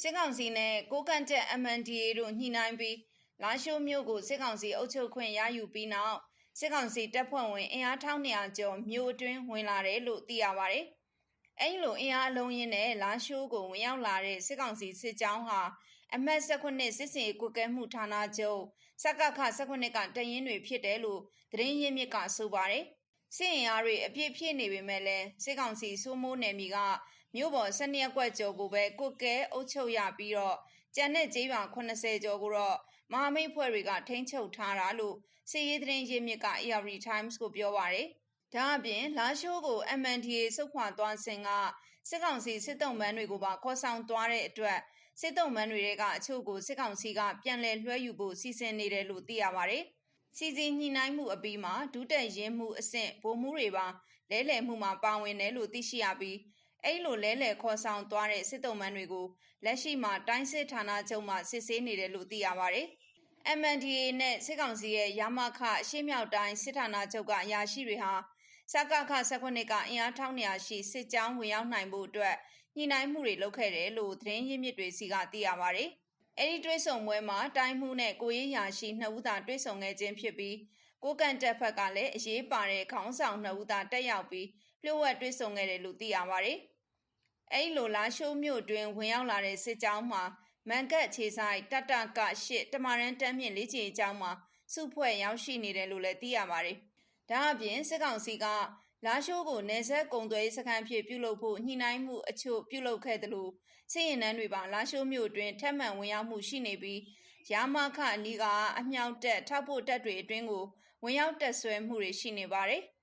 စစ်ကောင်စီနဲ့ကိုကန့်တက် MNDAA တို့ညှိနှိုင်းပြီးလာရှိုးမြို့ကိုစစ်ကောင်စီအုပ်ချုပ်ခွင့်ရယူပြီးနောက်စစ်ကောင်စီတပ်ဖွဲ့ဝင်အင်အား1200ကျော်မြို့အတွင်းဝင်လာတယ်လို့သိရပါတယ်။အဲဒီလိုအင်အားအလုံးရင်းနဲ့လာရှိုးကိုဝင်ရောက်လာတဲ့စစ်ကောင်စီစစ်ကြောင်းဟာအမတ်19စစ်စင်ကုကဲမှုဌာနချုပ်စကခ19ကတရင်တွေဖြစ်တယ်လို့သတင်းရင်းမြစ်ကဆိုပါတယ်။ စစ်အင်အားတွေအပြည့်ဖြည့်နေပေမဲ့လည်းစစ်ကောင်စီစိုးမိုးနယ်မြေကမြို့ပေါ်12ရက်ကွက်ကျော်ကိုပဲကုကဲအုပ်ချုပ်ရပြီးတော့ကျန်တဲ့ကျေးရွာ80ကျော်ကိုတော့မဟာမိတ်ဖွဲ့တွေကထိန်းချုပ်ထားတာလို့စစ်ရေးသတင်းရင်းမြစ်က AR Times ကိုပြောပါရယ်ဒါအပြင်လာရှိုးကို MNDA စုခွာသွားစဉ်ကစစ်ကောင်စီစစ်တုံးမန်းတွေကိုပါခေါ်ဆောင်သွားတဲ့အတွက်စစ်တုံးမန်းတွေကအချို့ကိုစစ်ကောင်စီကပြန်လည်လွှဲယူဖို့စီစဉ်နေတယ်လို့သိရပါတယ်။ စီစီညှိနှိုင်းမှုအပြီးမှာဒုတက်ရင်မှုအဆင့်ဗိုလ်မှူးတွေပါလဲလှယ်မှုမှာပါဝင်တယ်လို့သိရှိရပြီးအဲ့လိုလဲလှယ်ခေါ်ဆောင်သွားတဲ့စစ်တုံးမန်းတွေကိုလက်ရှိမှာတိုင်းစစ်ဌာနချုပ်မှစစ်ဆေးနေတယ်လို့သိရပါတယ်။ MNDA နဲ့စစ်ကောင်စီရဲ့ရမခအရှိမြောက်တိုင်းစစ်ဌာနချုပ်ကအရာရှိတွေဟာစကခ19ကအင်အား1200ရှိစစ်ကြောင်းဝင်ရောက်နိုင်ဖို့အတွက်ညှိနှိုင်းမှုတွေလုပ်ခဲ့တယ်လို့သတင်းရင်းမြစ်တွေစီကသိရပါတယ်။ အဲဒီတွဲဆုံပွဲမှာတိုင်းမှုနဲ့ကိုရေးရာရှိနှစ်ဦးသာတွဲဆုံခဲ့ခြင်းဖြစ်ပြီးကိုကန်တက်ဖက်ကလည်းအရေးပါတဲ့ခေါင်းဆောင်နှစ်ဦးသာတက်ရောက်ပြီးလျှို့ဝှက်တွဲဆုံခဲ့တယ်လို့သိရပါတယ်။အဲဒီလိုလာရှိုးမြို့တွင်ဝင်ရောက်လာတဲ့စစ်ကြောင်းမှာမန်ကတ်ခြေဆိုင်တတကရှစ်တမရန်တမ်းမြင့်လေးချီအကြောင်းမှာစုဖွဲ့ရောက်ရှိနေတယ်လို့လည်းသိရပါတယ်။ဒါအပြင်စစ်ကောင်စီက လာရှိုးကိုနေဆက်ကုံသွဲစခန်းဖြစ်ပြုလုပ်ဖို့ညှိနှိုင်းမှုအချို့ပြုလုပ်ခဲ့တယ်လို့စစ်ရင်နှန်းတွေပါလာရှိုးမြို့တွင်ထက်မှန်ဝင်ရောက်မှုရှိနေပြီးရာမခအနီးကအမြောက်တက်ထောက်ဖို့တက်တွေအတွင်းကိုဝင်ရောက်တက်ဆွဲမှုတွေရှိနေပါတယ်။